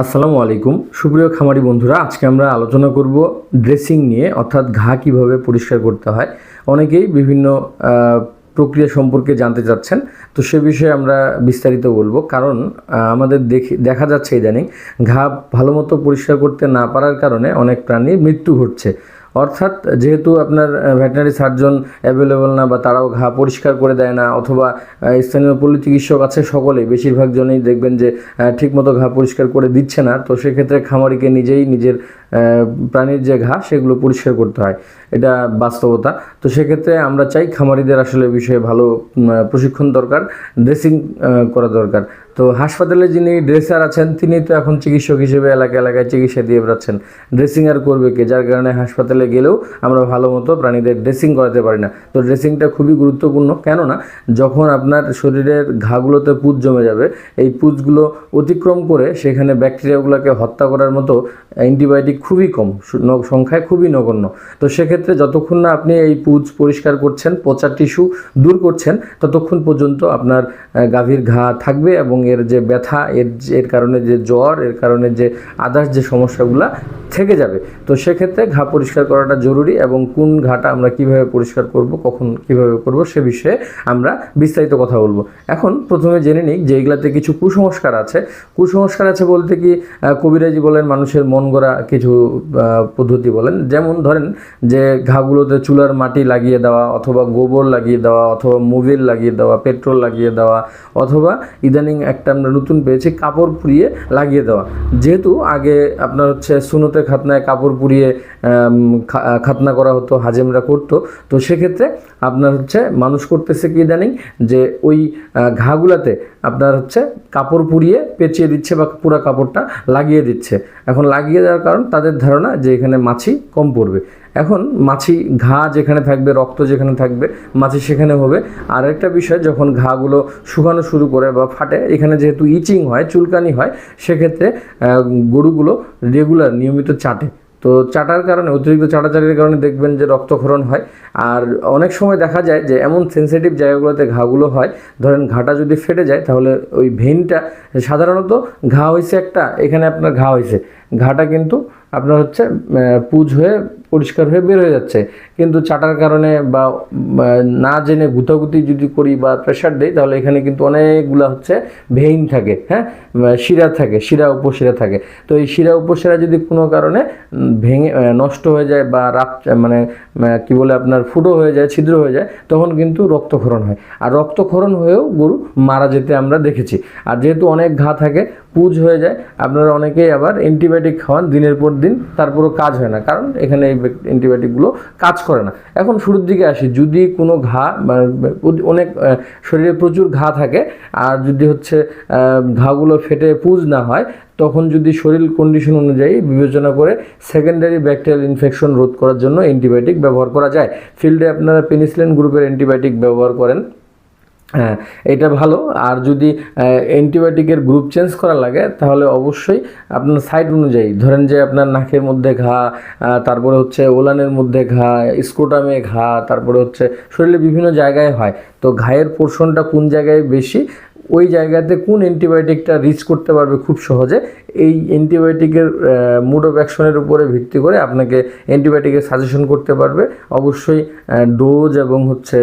আসসালামু আলাইকুম। সুপ্রিয় খামারি বন্ধুরা, আজকে আমরা আলোচনা করব ড্রেসিং নিয়ে, অর্থাৎ ঘা কীভাবে পরিষ্কার করতে হয়। অনেকেই বিভিন্ন প্রক্রিয়া সম্পর্কে জানতে চাচ্ছেন, তো সে বিষয়ে আমরা বিস্তারিত বলব। কারণ আমাদের দেখি, দেখা যাচ্ছে ইদানিং, ঘা ভালো মতো পরিষ্কার করতে না পারার কারণে অনেক প্রাণীর মৃত্যু ঘটছে। অর্থাৎ যেহেতু আপনার ভেটেনারি সার্জন অ্যাভেলেবল না বা তারাও ঘা পরিষ্কার করে দেয় না অথবা স্থানীয় পল্লী চিকিৎসক আছে সকলেই বেশিরভাগ জনেই দেখবেন যে ঠিকমতো ঘা পরিষ্কার করে দিচ্ছে না, তো সেক্ষেত্রে খামারিকে নিজেই নিজের প্রাণীর যে ঘা, সেগুলো পরিষ্কার করতে হয়। এটা বাস্তবতা। তো সেক্ষেত্রে আমরা চাই খামারিদের আসলে বিষয়ে ভালো প্রশিক্ষণ দরকার, ড্রেসিং করা দরকার। তো হাসপাতালে যিনি ড্রেসার আছেন, তিনি তো এখন চিকিৎসক হিসেবে এলাকা এলাকায় চিকিৎসা দিয়ে বেড়াচ্ছেন। ড্রেসিং আর করবে কে? যার কারণে হাসপাতালে গেলেও আমরা ভালো মতো প্রাণীদের ড্রেসিং করাতে পারি না। তো ড্রেসিংটা খুবই গুরুত্বপূর্ণ। কেননা যখন আপনার শরীরের ঘাগুলোতে পুজ জমে যাবে, এই পুজগুলো অতিক্রম করে সেখানে ব্যাকটেরিয়াগুলোকে হত্যা করার মতো অ্যান্টিবায়োটিক খুবই কম সংখ্যায় খুবই নগণ্য। তো সেক্ষেত্রে যতক্ষণ না আপনি এই পুজ পরিষ্কার করছেন, পচা টিস্যু দূর করছেন, ততক্ষণ পর্যন্ত আপনার গাভীর ঘা থাকবে এবং এর যে ব্যথা, এর এর কারণে যে জ্বর, এর কারণে যে আদার্স যে সমস্যাগুলা থেকে যাবে। তো সেক্ষেত্রে ঘা পরিষ্কার করাটা জরুরি এবং কোন ঘাটা আমরা কীভাবে পরিষ্কার করব, কখন কীভাবে করব সে বিষয়ে আমরা বিস্তারিত কথা বলব। এখন প্রথমে জেনে নিই যে এগুলাতে কিছু কুসংস্কার আছে। কুসংস্কার আছে বলতে কি কবিরাজি বলেন, মানুষের মন গড়া কিছু আহ, পদ্ধতি বলেন। যেমন ধরেন যে ঘাগুলোতে চুলার মাটি লাগিয়ে দেওয়া অথবা গোবর লাগিয়ে দেওয়া অথবা মোবিল লাগিয়ে দেওয়া পেট্রোল লাগিয়ে দেওয়া অথবা ইদানিং একটা আমরা নতুন পেয়েছি কাপড় পুড়িয়ে লাগিয়ে দেওয়া। যেহেতু আগে আপনার হচ্ছে সুনতে খাতনায় কাপড় পুড়িয়ে খাতনা করা হতো হাজেমরা করতো তো সেক্ষেত্রে আপনার হচ্ছে মানুষ করতেছে কি ইদানিং? যে ওই ঘাগুলাতে আপনার হচ্ছে কাপড় পুড়িয়ে পেঁচিয়ে দিচ্ছে বা পুরো কাপড়টা লাগিয়ে দিচ্ছে। এখন লাগিয়ে দেওয়ার কারণ তাদের ধারণা যে এখানে মাছি কম পড়বে। এখন মাছি ঘা যেখানে থাকবে, রক্ত যেখানে থাকবে, মাছি সেখানে হবে। আর একটা বিষয়, যখন ঘাগুলো শুকানো শুরু করে বা ফাটে, এখানে যেহেতু ইচিং হয়, চুলকানি হয়, সেক্ষেত্রে গরুগুলো রেগুলার নিয়মিত চাটে। তো চাটার কারণে, অতিরিক্ত চাটাচাটির কারণে দেখবেন যে রক্তক্ষরণ হয়। আর অনেক সময় দেখা যায় যে এমন সেন্সিটিভ জায়গাগুলোতে ঘাগুলো হয়, ধরেন ঘাটা যদি ফেটে যায়, তাহলে ওই ভেনটা সাধারণত ঘা হয়েছে একটা, এখানে আপনার ঘা হয়েছে ঘাটা কিন্তু আপনার হচ্ছে পুজ হয়ে পরিষ্কার হয়ে বের হয়ে যাচ্ছে। কিন্তু চাটার কারণে বা না জেনে গুতাগুতি যদি করি বা প্রেশার দেই, তাহলে এখানে কিন্তু অনেকগুলা হচ্ছে ভেইন থাকে হ্যাঁ? শিরা থাকে, শিরা উপশিরা থাকে। তো এই শিরা উপশিরা যদি কোনো কারণে ভেঙে নষ্ট হয়ে যায় বা রাপ মানে কি বলে আপনার, ফুটো হয়ে যায়, ছিদ্র হয়ে যায়, তখন কিন্তু রক্তক্ষরণ হয়। আর রক্তক্ষরণ হয়েও গরু মারা যেতে আমরা দেখেছি। আর যেহেতু অনেক ঘা থাকে পুজ হয়ে যায়। আপনারা অনেকেই আবার অ্যান্টিবায়োটিক খাওয়ান, দিনের পর দিন তারপরও কাজ হয় না। কারণ এখানে এই অ্যান্টিবায়োটিকগুলো কাজ করে না। এখন শুরুর দিকে আসি, যদি কোনো ঘা অনেক শরীরে প্রচুর ঘা থাকে, আর যদি হচ্ছে ঘাগুলো ফেটে পুজ না হয়, তখন যদি শরীর কন্ডিশন অনুযায়ী বিবেচনা করে সেকেন্ডারি ব্যাকটেরিয়াল ইনফেকশন রোধ করার জন্য অ্যান্টিবায়োটিক ব্যবহার করা যায়। ফিল্ডে আপনারা পেনিসিলিন গ্রুপের অ্যান্টিবায়োটিক ব্যবহার করেন। হ্যাঁ এটা ভালো। আর যদি অ্যান্টিবায়োটিকের গ্রুপ চেঞ্জ করা লাগে, তাহলে অবশ্যই আপনার সাইড অনুযায়ী, ধরেন যে আপনার নাকের মধ্যে ঘা তারপরে হচ্ছে ওলানের মধ্যে ঘা স্কোটামে ঘা, তারপরে হচ্ছে শরীরে বিভিন্ন জায়গায় হয়। তো ঘায়ের পোর্শনটা কোন জায়গায় বেশি? ওই জায়গাতে কোন অ্যান্টিবায়োটিকটা রিচ করতে পারবে খুব সহজে? এই অ্যান্টিবায়োটিকের মুড অফ অ্যাকশনের উপরে ভিত্তি করে আপনাকে অ্যান্টিবায়োটিকের সাজেশন করতে পারবে। অবশ্যই ডোজ এবং হচ্ছে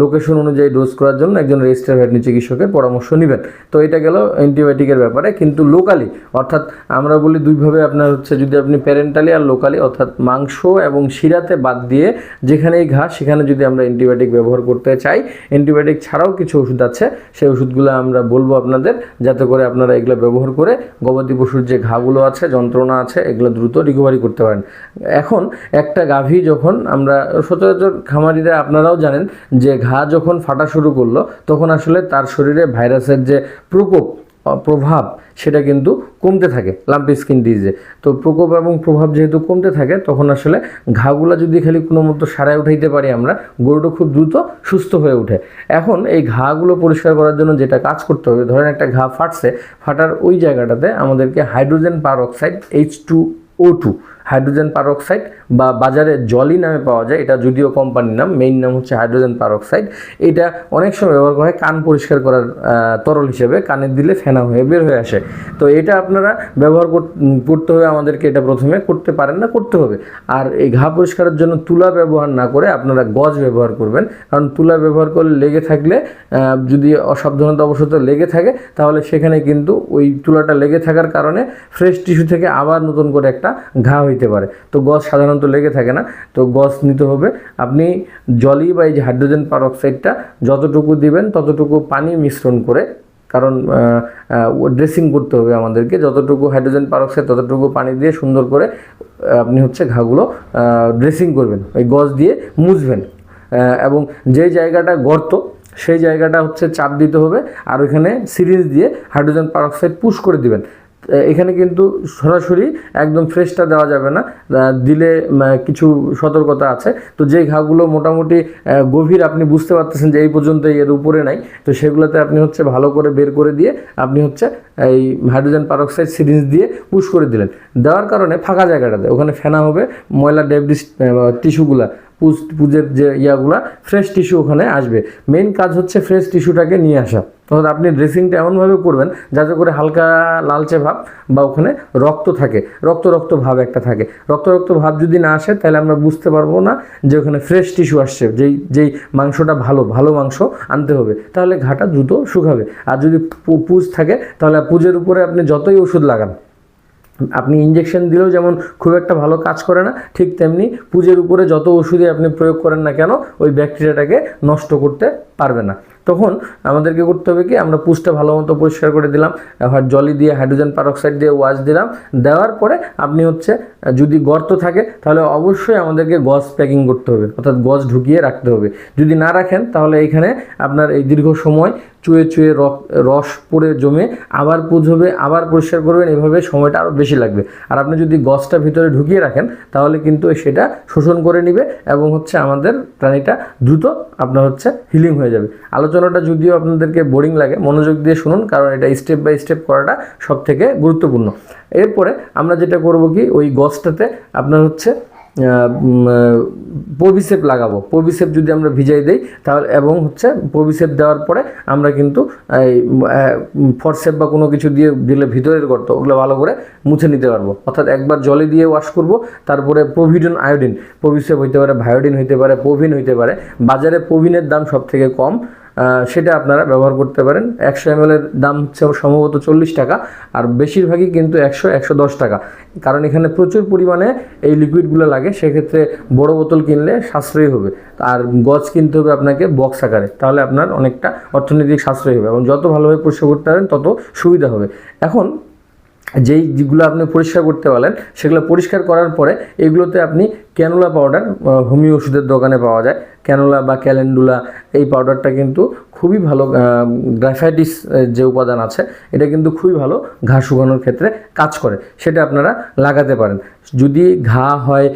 লোকেশন অনুযায়ী ডোজ করার জন্য একজন রেজিস্টার ভেটেরিনারি চিকিৎসকের পরামর্শ নেবেন। তো এটা গেল অ্যান্টিবায়োটিকের ব্যাপারে। কিন্তু লোকালি অর্থাৎ আমরা বলি দুইভাবে আপনার হচ্ছে যদি আপনি প্যারেন্টালি আর লোকালি অর্থাৎ মাংস এবং শিরাতে বাদ দিয়ে যেখানেই ঘা, সেখানে যদি আমরা অ্যান্টিবায়োটিক ব্যবহার করতে চাই অ্যান্টিবায়োটিক ছাড়াও কিছু ওষুধ আছে, সেই ওষুধগুলো আমরা বলব আপনাদের, যাতে করে আপনারা এগুলো ব্যবহার করে গবাদি পশুর যে ঘাগুলো আছে, যন্ত্রণা আছে, এগুলো দ্রুত রিকভারি করতে পারেন। এখন একটা গাভী যখন আমরা সচরাচর খামারিরা আপনারাও জানেন যে ঘা যখন ফাটা শুরু করল, তখন আসলে তার শরীরে ভাইরাসের যে প্রকোপ প্রভাব সেটা কিন্তু কমতে থাকে লাম্পি স্কিন ডিজে তো প্রকোপ এবং প্রভাব যেহেতু কমতে থাকে, তখন আসলে ঘাগুলা যদি খালি কোনো মতো সারায় উঠাইতে পারি আমরা, গরুটা খুব দ্রুত সুস্থ হয়ে ওঠে। এখন এই ঘাগুলো পরিষ্কার করার জন্য যেটা কাজ করতে হবে, ধরেন একটা ঘা ফাটছে, ফাটার ওই জায়গাটাতে আমাদেরকে hydrogen peroxide H two O two hydrogen peroxide বা বাজারে জলি নামে পাওয়া যায়, এটা যদিও কোম্পানির নাম মেইন নাম হচ্ছে হাইড্রোজেন পারক্সাইড। এটা অনেক সময় ব্যবহার করা হয় কান পরিষ্কার করার তরল হিসেবে, কানে দিলে ফেনা হয়ে বের হয়ে আসে। তো এটা আপনারা ব্যবহার কর- করতে হবে আমাদেরকে এটা প্রথমে, করতে পারেন না, করতে হবে। আর এই ঘা পরিষ্কারের জন্য তুলা ব্যবহার না করে আপনারা গজ ব্যবহার করবেন, কারণ তুলা ব্যবহার করলে লেগে থাকলে যদি অসাবধানতা অবশত লেগে থাকে, তাহলে সেখানে কিন্তু ওই তুলাটা লেগে থাকার কারণে ফ্রেশ টিস্যু থেকে আবার নতুন করে একটা ঘা হইতে পারে। তো গজ সাধারণত লেগে থাকে না। তো গজ নিতে হবে। আপনি জলি বা এই যে হাইড্রোজেন পারঅক্সাইডটা যতটুকু দিবেন, ততটুকু পানি মিশ্রণ করে, কারণ ড্রেসিং করতে হবে আমাদেরকে। যতটুকু হাইড্রোজেন পারঅক্সাইড, ততটুকু পানি দিয়ে সুন্দর করে আপনি হচ্ছে ঘাগুলো ড্রেসিং করবেন। ওই গজ দিয়ে মুছবেন। এবং যে জায়গাটা গর্ত, সেই জায়গাটা হচ্ছে চাপ দিতে হবে। আর ওইখানে সিরিজ দিয়ে হাইড্রোজেন পারঅক্সাইড পুশ করে দিবেন। এখানে কিন্তু সরাসরি একদম ফ্রেশটা দেওয়া যাবে না। দিলে কিছু সতর্কতা আছে। তো যে ঘাগুলো মোটামুটি গভীর আপনি বুঝতে পারতেছেন যে এই পর্যন্ত এর উপরে নাই, তো সেগুলোতে আপনি হচ্ছে ভালো করে বের করে দিয়ে আপনি হচ্ছে এই হাইড্রোজেন পারঅক্সাইড সিরিঞ্জ দিয়ে পুশ করে দিলেন। দেওয়ার কারণে ফাঁকা জায়গাটাতে, ওখানে ফেনা হবে, ময়লা ডেবরিস টিস্যুগুলা, পুজ, পুজের যে ইয়াগুলা, ফ্রেশ টিস্যু ওখানে আসবে। মেন কাজ হচ্ছে ফ্রেশ টিস্যুটাকে নিয়ে আসা। অর্থাৎ আপনি ড্রেসিংটা এমনভাবে করবেন যাতে করে হালকা লালচে ভাব বা ওখানে রক্ত থাকে, রক্ত রক্ত ভাব একটা থাকে। রক্ত রক্ত ভাব যদি না আসে, তাহলে আমরা বুঝতে পারব না যে ওখানে ফ্রেশ টিস্যু আসছে, যেই যেই মাংসটা ভালো ভালো মাংস আনতে হবে। তাহলে ঘাটা দ্রুত শুকাবে। আর যদি পুজ থাকে, তাহলে পুজের উপরে আপনি যতই ওষুধ লাগান, আপনি ইঞ্জেকশন দিলেও যেমন খুব একটা ভালো কাজ করে না, ঠিক তেমনি পুজের উপরে যত ওষুধই আপনি প্রয়োগ করেন না কেন, ওই ব্যাকটেরিয়াটাকে নষ্ট করতে পারবে না। তখন আমাদেরকে করতে হবে কি, আমরা পুজটা ভালো মতো পরিষ্কার করে দিলাম এবার জলি দিয়ে হাইড্রোজেন পারঅক্সাইড দিয়ে ওয়াশ দিলাম, দেওয়ার পরে আপনি হচ্ছে, যদি গর্ত থাকে, তাহলে অবশ্যই আমাদেরকে গজ প্যাকিং করতে হবে, অর্থাৎ গজ ঢুকিয়ে রাখতে হবে। যদি না রাখেন, তাহলে এইখানে আপনার এই দীর্ঘ সময় চুয়ে চুয়ে রস পড়ে জমে আবার পুজ হবে আবার পরিষ্কার করবেন, এভাবে সময়টা আরও বেশি লাগবে। আর আপনি যদি গছটা ভিতরে ঢুকিয়ে রাখেন, তাহলে কিন্তু সেটা শোষণ করে নিবে এবং হচ্ছে আমাদের প্রাণীটা দ্রুত আপনার হচ্ছে হিলিং হয়ে যাবে। আলোচনাটা যদিও আপনাদেরকে বোরিং লাগে, মনোযোগ দিয়ে শুনুন, কারণ এটা স্টেপ বাই স্টেপ করাটা সব থেকে গুরুত্বপূর্ণ। এরপরে আমরা যেটা করব কি, ওই গছটাতে আপনার হচ্ছে পবিসেপ লাগাবো। পবিসেপ যদি আমরা ভিজাই দেই, তাহলে এবং হচ্ছে পবিসেপ দেওয়ার পরে আমরা কিন্তু এই ফরসেপ বা কোনো কিছু দিয়ে দিলে ভিতরের গর্ত, ওগুলো ভালো করে মুছে নিতে পারব। অর্থাৎ একবার জলে দিয়ে ওয়াশ করব, তারপরে প্রভিডন আয়োডিন পবিসেপ হইতে পারে ভায়োডিন হইতে পারে, প্রভিন হইতে পারে। বাজারে প্রভিনের দাম সব থেকে কম সেটা আপনারা ব্যবহার করতে পারেন। একশো এম দাম হচ্ছে সম্ভবত চল্লিশ টাকা, আর বেশিরভাগই কিন্তু একশো একশো দশ টাকা। কারণ এখানে প্রচুর পরিমাণে এই লিকুইডগুলো লাগে, সেক্ষেত্রে বড় বোতল কিনলে সাশ্রয়ী হবে। আর গজ কিনতে হবে আপনাকে বক্স আকারে, তাহলে আপনার অনেকটা অর্থনৈতিক সাশ্রয়ী হবে এবং যত ভালোভাবে পরিষ্কার করতে পারেন, তত সুবিধা হবে। এখন যেই যেগুলো আপনি পরিষ্কার করতে পারলেন, সেগুলো পরিষ্কার করার পরে এগুলোতে আপনি ক্যানোলা পাউডার হোমিও ওষুধের দোকানে পাওয়া যায়। ক্যানোলা বা ক্যালেন্ডুলা, এই পাউডারটা কিন্তু খুবই ভালো গ্রাফাইটিস যে উপাদান আছে, এটা কিন্তু খুবই ভালো ঘা শুকানোর ক্ষেত্রে কাজ করে। সেটা আপনারা লাগাতে পারেন। যদি ঘা হয়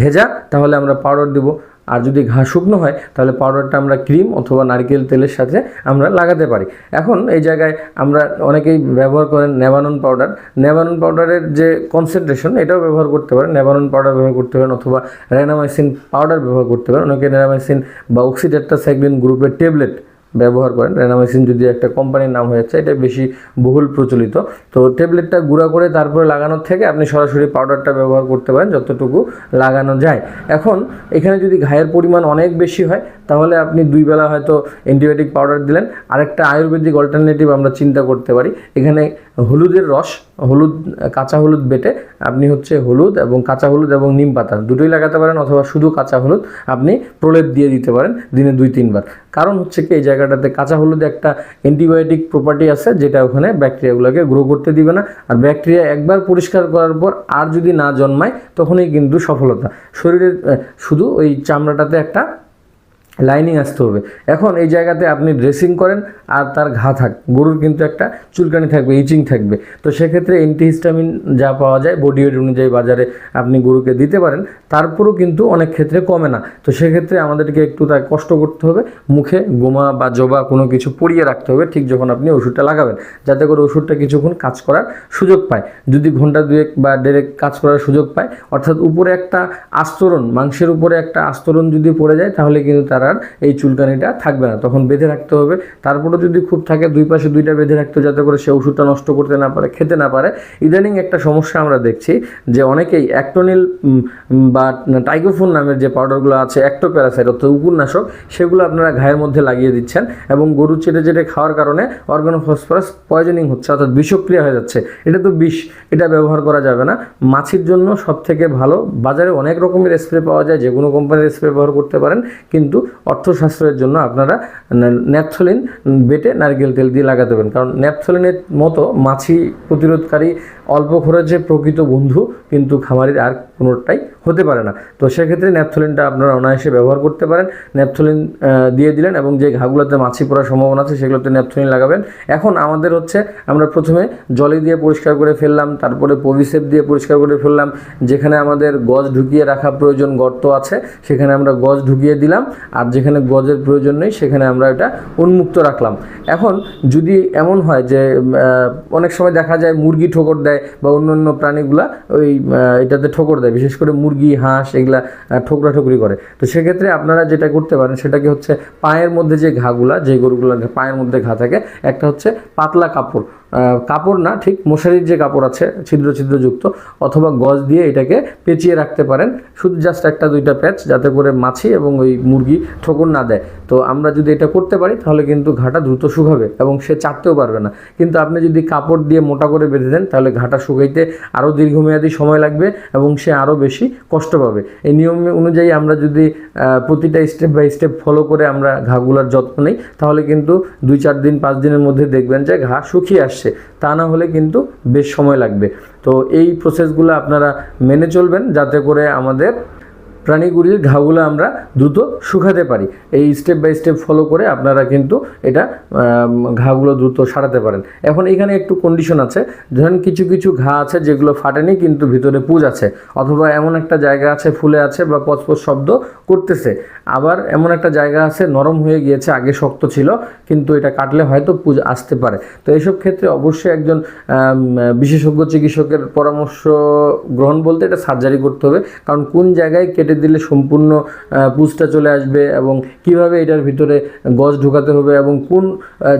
ভেজা, তাহলে আমরা পাউডার দেবো। আর যদি ঘা শুকনো হয়, তাহলে পাউডারটা আমরা ক্রিম অথবা নারকেল তেলের সাথে আমরা লাগাতে পারি। এখন এই জায়গায় আমরা অনেকেই ব্যবহার করেন নেভানন পাউডার নেভানন পাউডারের যে কনসেন্ট্রেশন এটাও ব্যবহার করতে পারেন। নেভানন পাউডার ব্যবহার করতে পারেন অথবা রেনামাইসিন পাউডার ব্যবহার করতে পারেন। অনেকে রেনামাইসিন বা অক্সিডেটাসাইক্লিন গ্রুপের ট্যাবলেট ব্যবহার করেন। রেনামাইসিন যদি একটা কোম্পানির নাম হয়েছে এটা বেশি বহুল প্রচলিত। তো ট্যাবলেটটা গুঁড়া করে তারপরে লাগানোর থেকে আপনি সরাসরি পাউডারটা ব্যবহার করতে পারেন, যতটুকু লাগানো যায়। এখন এখানে যদি ঘায়ের পরিমাণ অনেক বেশি হয় তাহলে আপনি দুই বেলা হয়তো অ্যান্টিবায়োটিক পাউডার দিলেন। আরেকটা আয়ুর্বেদিক অল্টারনেটিভ আমরা চিন্তা করতে পারি। এখানে হলুদের রস, হলুদ, কাঁচা হলুদ বেটে আপনি হচ্ছে হলুদ এবং কাঁচা হলুদ এবং নিম পাতা দুটোই লাগাতে পারেন অথবা শুধু কাঁচা হলুদ আপনি প্রলেপ দিয়ে দিতে পারেন দিনে দুই, তিনবার। কারণ হচ্ছে কি, এই জায়গাটাতে কাঁচা হলুদে একটা অ্যান্টিবায়োটিক প্রপার্টি আছে যেটা ওখানে ব্যাকটেরিয়াগুলোকে গ্রো করতে দিবে না। আর ব্যাকটেরিয়া একবার পরিষ্কার করার পর আর যদি না জন্মায়, তখনই কিন্তু সফলতা। শরীরের শুধু ওই চামড়াটাতে একটা লাইনিং আসতে হবে। এখন এই জায়গাতে আপনি ড্রেসিং করেন আর তার ঘা থাক, গরুর কিন্তু একটা চুলকানি থাকবে ইচিং থাকবে। তো সেক্ষেত্রে অ্যান্টিহিস্টামিন যা পাওয়া যায় বডি ওয়েট অনুযায়ী বাজারে আপনি গরুকে দিতে পারেন, তারপরেও কিন্তু অনেক ক্ষেত্রে কমে না। তো সেক্ষেত্রে আমাদেরকে একটু তার কষ্ট করতে হবে, মুখে গোমা বা জবা কোনো কিছু পরিয়ে রাখতে হবে ঠিক যখন আপনি ওষুধটা লাগাবেন, যাতে করে ওষুধটা কিছুক্ষণ কাজ করার সুযোগ পায়। যদি ঘণ্টা দুয়েক বা দেড়েক কাজ করার সুযোগ পায়, অর্থাৎ উপরে একটা আস্তরণ, মাংসের উপরে একটা আস্তরণ যদি পড়ে যায়, তাহলে কিন্তু তার আর এই চুলকানিটা থাকবে না। তখন বেঁধে রাখতে হবে। তারপরে যদি খুব থাকে, দুই পাশে দুইটা বেঁধে রাখতে যাতে করে সে ওষুধটা নষ্ট করতে না পারে, খেতে না পারে। ইদানিং একটা সমস্যা আমরা দেখছি যে অনেকেই অ্যাক্টোনিল বা টাইগোফোন নামের যে পাউডারগুলো আছে, অ্যাক্টোপ্যারাসাইট অর্থাৎ উপন্যাসক, সেগুলো আপনারা ঘায়ের মধ্যে লাগিয়ে দিচ্ছেন এবং গরু চেটে চেটে খাওয়ার কারণে অর্গানোফসফরাস পয়জনিং হচ্ছে, অর্থাৎ বিষক্রিয়া হয়ে যাচ্ছে। এটা তো বিষ, এটা ব্যবহার করা যাবে না। মাছির জন্য সবথেকে ভালো, বাজারে অনেক রকমের স্প্রে পাওয়া যায় যে কোনো কোম্পানির স্প্রে ব্যবহার করতে পারেন। কিন্তু অর্থশাস্ত্রের জন্য আপনারা ন্যাপথলিন বেটে নারকেল তেল দিয়ে লাগাতে পারেন। কারণ ন্যাপথলিনের মতো মাছি প্রতিরোধকারী অল্প খরচে প্রকৃত বন্ধু, কিন্তু খামারির আর কোনোটাই হতে পারে না। তো সেক্ষেত্রে ন্যাপথলিনটা আপনারা অনায়াসে ব্যবহার করতে পারেন। ন্যাপথলিন দিয়ে দিলেন এবং যে ঘাগুলোতে মাছি পড়ার সম্ভাবনা আছে, সেগুলোতে ন্যাপথলিন লাগাবেন। এখন আমাদের হচ্ছে, আমরা প্রথমে জলে দিয়ে পরিষ্কার করে ফেললাম, তারপরে পভিসেপ দিয়ে পরিষ্কার করে ফেললাম, যেখানে আমাদের গজ ঢুকিয়ে রাখা প্রয়োজন গর্ত আছে, সেখানে আমরা গজ ঢুকিয়ে দিলাম, আর যেখানে গজের প্রয়োজন নেই, সেখানে আমরা এটা উন্মুক্ত রাখলাম। এখন যদি এমন হয় যে অনেক সময় দেখা যায় মুরগি ঠোকর দেয় বা অন্য অন্য প্রাণীগুলা ওই এটাতে ঠোকর দেয়। বিশেষ করে মুরগি, হাঁস এগুলা ঠোকরা ঠোকরি করে। তো সেক্ষেত্রে আপনারা যেটা করতে পারেন, সেটাকে হচ্ছে পায়ের মধ্যে যে ঘাগুলা, যে গরুগুলো পায়ের মধ্যে ঘা থাকে, একটা হচ্ছে পাতলা কাপড়। কাপড় না, ঠিক মশারির যে কাপড় আছে, ছিদ্র ছিদ্রযুক্ত, অথবা গজ দিয়ে এটাকে পেঁচিয়ে রাখতে পারেন। শুধু জাস্ট একটা, দুইটা প্যাচ যাতে করে মাছি এবং ওই মুরগি ঠোকর না দেয়। তো আমরা যদি এটা করতে পারি, তাহলে কিন্তু ঘাটা দ্রুত শুকাবে এবং সে চাটতেও পারবে না। কিন্তু আপনি যদি কাপড় দিয়ে মোটা করে বেঁধে দেন, তাহলে ঘাটা শুকাইতে আরও দীর্ঘমেয়াদী সময় লাগবে এবং সে আরও বেশি কষ্ট পাবে। এই নিয়ম অনুযায়ী আমরা যদি প্রতিটা স্টেপ বাই স্টেপ ফলো করে আমরা ঘাগুলার যত্ন নিই, তাহলে কিন্তু দুই চার দিন, পাঁচ দিনের মধ্যে দেখবেন যে ঘা শুকিয়ে আসছে। তা না হলে কিন্তু বেশ সময় লাগবে। তো এই প্রসেসগুলো আপনারা মেনে চলবেন, যাতে করে আমাদের প্রাণীগুলির ঘাগুলো আমরা দ্রুত শুকাতে পারি। এই স্টেপ বাই স্টেপ ফলো করে আপনারা কিন্তু এটা ঘাগুলো দ্রুত সারাতে পারেন। এখন এখানে একটু কন্ডিশন আছে। ধরেন কিছু কিছু ঘা আছে যেগুলো ফাটেনি কিন্তু ভিতরে পুজ আছে, অথবা এমন একটা জায়গা আছে, ফুলে আছে বা পচপচ শব্দ করতেছে। আবার এমন একটা জায়গা আছে, নরম হয়ে গিয়েছে, আগে শক্ত ছিল, কিন্তু এটা কাটলে হয়তো পুজ আসতে পারে। তো এইসব ক্ষেত্রে অবশ্যই একজন বিশেষজ্ঞ চিকিৎসকের পরামর্শ গ্রহণ বলতে এটা সার্জারি করতে হবে। কারণ কোন জায়গায় কেটে দিলে সম্পূর্ণ পুষ্টা চলে আসবে এবং কীভাবে এটার ভিতরে গজ ঢুকাতে হবে এবং কোন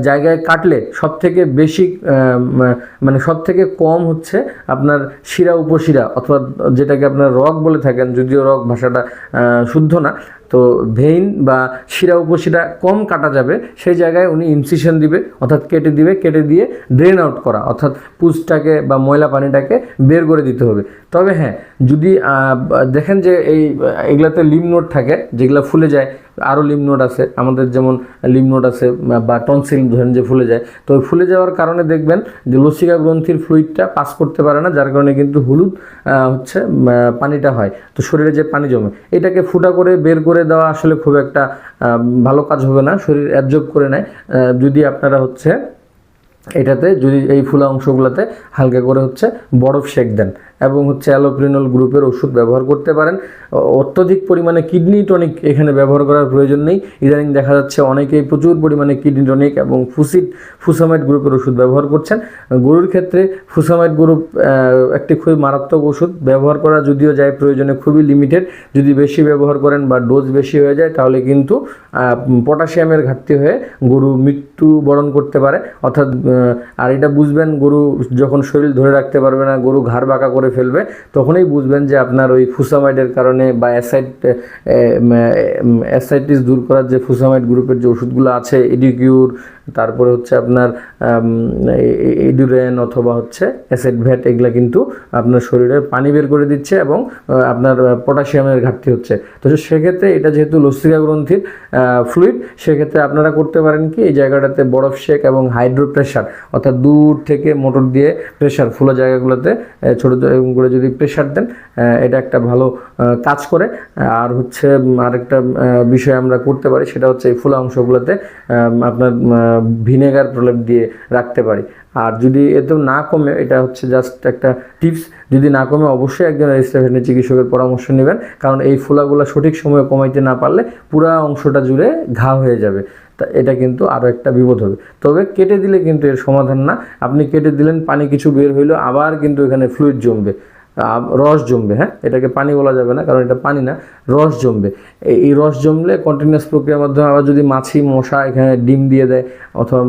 জায়গায় কাটলে সব থেকে বেশি মানে সব থেকে কম হচ্ছে আপনার শিরা, উপশিরা অথবা যেটাকে আপনার রক বলে থাকেন, যদিও রক ভাষাটা শুদ্ধ না তো ভেইন বা শিরা উপশিরা কম কাটা যাবে, সেই জায়গায় উনি ইনসিশন দিবে, অর্থাৎ কেটে দিবে, কেটে দিয়ে ড্রেন আউট করা, অর্থাৎ পুজটাকে বা ময়লা পানিটাকে বের করে দিতে হবে। তবে হ্যাঁ যদি দেখেন যে এই এগুলাতে লিম নোট থাকে, যেগুলো ফুলে যায় আরও লিম নোট আছে, আমাদের যেমন লিম নোট আছে, বা টনসিল ধরেন যে ফুলে যায়, তো ফুলে যাওয়ার কারণে দেখবেন যে লসিকা গ্রন্থির ফ্লুইডটা পাস করতে পারে না, যার কারণে কিন্তু হলুদ হচ্ছে পানিটা হয়, তো শরীরে যে পানি জমে। এটাকে ফুটা করে বের করে দেওয়া আসলে খুব একটা ভালো কাজ হবে না, শরীর অ্যাবজর্ব করে নেয় যদি আপনারা হচ্ছে এটাতে, যদি এই ফুলা অংশগুলোতে হালকা করে হচ্ছে বরফ সেক দেন। এবং হচ্ছে অ্যালোপ্রিনল গ্রুপের ওষুধ ব্যবহার করতে পারেন। অত্যধিক পরিমাণে কিডনি টনিক এখানে ব্যবহার করার প্রয়োজন নেই। ইদানিং দেখা যাচ্ছে অনেকেই প্রচুর পরিমাণে কিডনি টনিক এবং ফুসিড ফুসামাইট গ্রুপের ওষুধ ব্যবহার করছেন। গরুর ক্ষেত্রে ফুসামাইট গ্রুপ একটি খুবই মারাত্মক ওষুধ ব্যবহার করা যদিও যায় প্রয়োজনে খুবই লিমিটেড যদি বেশি ব্যবহার করেন বা ডোজ বেশি হয়ে যায় তাহলে কিন্তু পটাশিয়ামের ঘাটতি হয়ে গরু মৃত্যু বরণ করতে পারে। অর্থাৎ আর এটা বুঝবেন গরু যখন শরীর ধরে রাখতে পারবে না, গরু ঘাড় বাঁকা করে ফেলবে, তখনই বুঝবেন যে আপনার ওই ফুসামাইডের কারণে বা অ্যাসাইড অ্যাসাইটিস দূর করার যে ফুসামাইড গ্রুপের যে ওষুধগুলো আছে, এডিকিউর তারপরে হচ্ছে আপনার ইডুরেন অথবা হচ্ছে অ্যাসিড ভ্যাট, এগুলা কিন্তু আপনার শরীরের পানি বের করে দিচ্ছে এবং আপনার পটাশিয়ামের ঘাটতি হচ্ছে। তো সেক্ষেত্রে এটা যেহেতু লসিকা গ্রন্থির ফ্লুইড সেক্ষেত্রে আপনারা করতে পারেন কি, এই জায়গাটাতে বরফ শেক এবং হাইড্রো প্রেশার অর্থাৎ দূর থেকে মোটর দিয়ে প্রেশার ফুলা জায়গাগুলোতে ছোটো করে যদি প্রেশার দেন এটা একটা ভালো কাজ করে। আর হচ্ছে আরেকটা বিষয় আমরা করতে পারি, সেটা হচ্ছে এই ফুলা অংশগুলোতে আপনার ভিনেগার প্রলেপ দিয়ে রাখতে পারি। আর যদি এতেও না কমে, এটা হচ্ছে জাস্ট একটা টিপস যদি না কমে অবশ্যই একজন রেজিস্ট্রেশনের চিকিৎসকের পরামর্শ নেবেন, কারণ এই ফুলাগুলো সঠিক সময়ে কমাইতে না পারলে পুরা অংশটা জুড়ে ঘা হয়ে যাবে। তা এটা কিন্তু আরও একটা বিপদ হবে। তবে কেটে দিলে কিন্তু এর সমাধান না। আপনি কেটে দিলেন, পানি কিছু বের হইল, আবার কিন্তু এখানে ফ্লুইড জমবে। রস জমবে হ্যাঁ? এটাকে পানি বলা যাবে না, কারণ এটা পানি না, রস জমবে। এই রস জমলে কন্টিনিউস প্রক্রিয়ার মাধ্যমে আবার যদি মাছি, মশা এখানে ডিম দিয়ে দেয় অথবা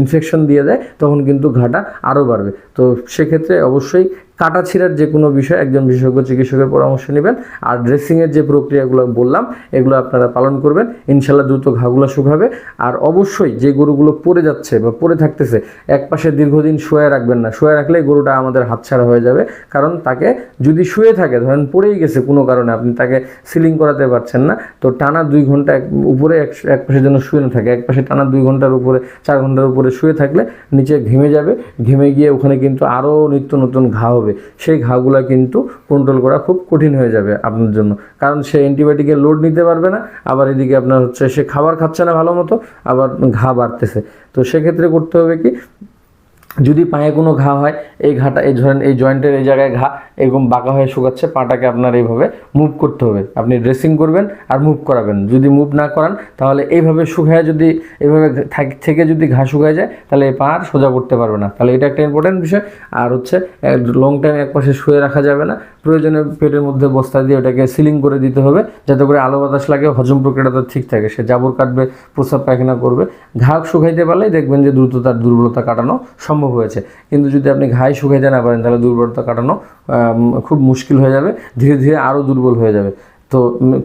ইনফেকশন দিয়ে দেয়, তখন কিন্তু ঘাটা আরও বাড়বে। তো সেক্ষেত্রে অবশ্যই কাটা ছিঁড়ার যে কোনো বিষয় একজন বিশেষজ্ঞ চিকিৎসকের পরামর্শ নেবেন। আর ড্রেসিংয়ের যে প্রক্রিয়াগুলো বললাম, এগুলো আপনারা পালন করবেন। ইনশাল্লাহ দ্রুত ঘাগুলো শুকাবে। আর অবশ্যই যে গরুগুলো পড়ে যাচ্ছে বা পড়ে থাকতেছে, এক পাশে দীর্ঘদিন শুয়ে রাখবেন না। শুয়ে রাখলে গরুটা আমাদের হাতছাড়া হয়ে যাবে। কারণ তাকে যদি শুয়ে থাকে, ধরেন পড়েই গেছে কোনো কারণে, আপনি তাকে সিলিং করাতে পারছেন না, তো টানা দুই ঘণ্টা উপরে এক পাশে যেন শুয়ে না থাকে। এক পাশে টানা দুই ঘণ্টার উপরে, চার ঘণ্টার উপরে শুয়ে থাকলে নিচে ঘেমে যাবে। ঘেমে গিয়ে ওখানে কিন্তু আরও নিত্য নতুন ঘা হবে। সেই ঘাগুলা কিন্তু কন্ট্রোল করা খুব কঠিন হয়ে যাবে আপনার জন্য। কারণ সে অ্যান্টিবায়োটিকের লোড নিতে পারবে না, আবার এদিকে আপনার হচ্ছে সে খাবার খাচ্ছে না ভালো মতো, আবার ঘা বাড়তেছে। তো সেক্ষেত্রে করতে হবে কি যদি পায়ে কোনো ঘা হয়, এই ঘাটা, এই ধরেন এই জয়েন্টের এই জায়গায় ঘা, এরকম বাঁকা হয়ে শুকাচ্ছে, পাটাকে আপনার এইভাবে মুভ করতে হবে। আপনি ড্রেসিং করবেন আর মুভ করাবেন। যদি মুভ না করান, তাহলে এইভাবে শুকায় যদি, এইভাবে থাক- যদি ঘা শুকায় যায়, তাহলে এই পা আর সোজা করতে পারবে না। তাহলে এটা একটা ইম্পর্টেন্ট বিষয়। আর হচ্ছে লং টাইম এক পাশে শুয়ে রাখা যাবে না। প্রয়োজনে পেটের মধ্যে বস্তা দিয়ে ওটাকে সিলিং করে দিতে হবে, যাতে করে আলো বাতাস লাগে, হজম প্রক্রিয়াটা ঠিক থাকে। সে জাবর কাটবে, প্রস্রাব পায়খানা করবে। ঘা শুকাইতে পারলেই দেখবেন যে দ্রুত তার দুর্বলতা কাটানো সম্ভব হয়েছে। কিন্তু যদি আপনি ঘাই শুকাইতে না পারেন, তাহলে দুর্বলতা কাটানো খুব মুশকিল হয়ে যাবে। ধীরে ধীরে আরও দুর্বল হয়ে যাবে। তো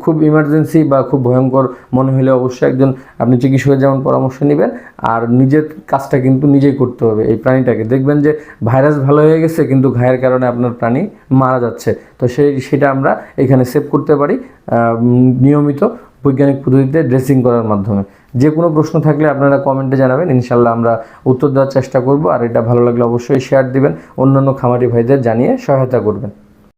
খুব ইমার্জেন্সি বা খুব ভয়ঙ্কর মনে হলে অবশ্যই একজন, আপনি চিকিৎসকের যেমন পরামর্শ নেবেন, আর নিজের কাজটা কিন্তু নিজেই করতে হবে এই প্রাণীটাকে। দেখবেন যে ভাইরাস ভালো হয়ে গেছে, কিন্তু ঘায়ের কারণে আপনার প্রাণী মারা যাচ্ছে। তো সেই, সেটা আমরা এখানে সেভ করতে পারি নিয়মিত বৈজ্ঞানিক পদ্ধতিতে ড্রেসিং করার মাধ্যমে। যে কোনো প্রশ্ন থাকলে আপনারা কমেন্টে জানাবেন, ইনশাল্লাহ আমরা উত্তর দেওয়ার চেষ্টা করব, আর এটা ভালো লাগলে অবশ্যই শেয়ার দিবেন, অন্যান্য খামারি ভাইদের জানিয়ে সহায়তা করবেন।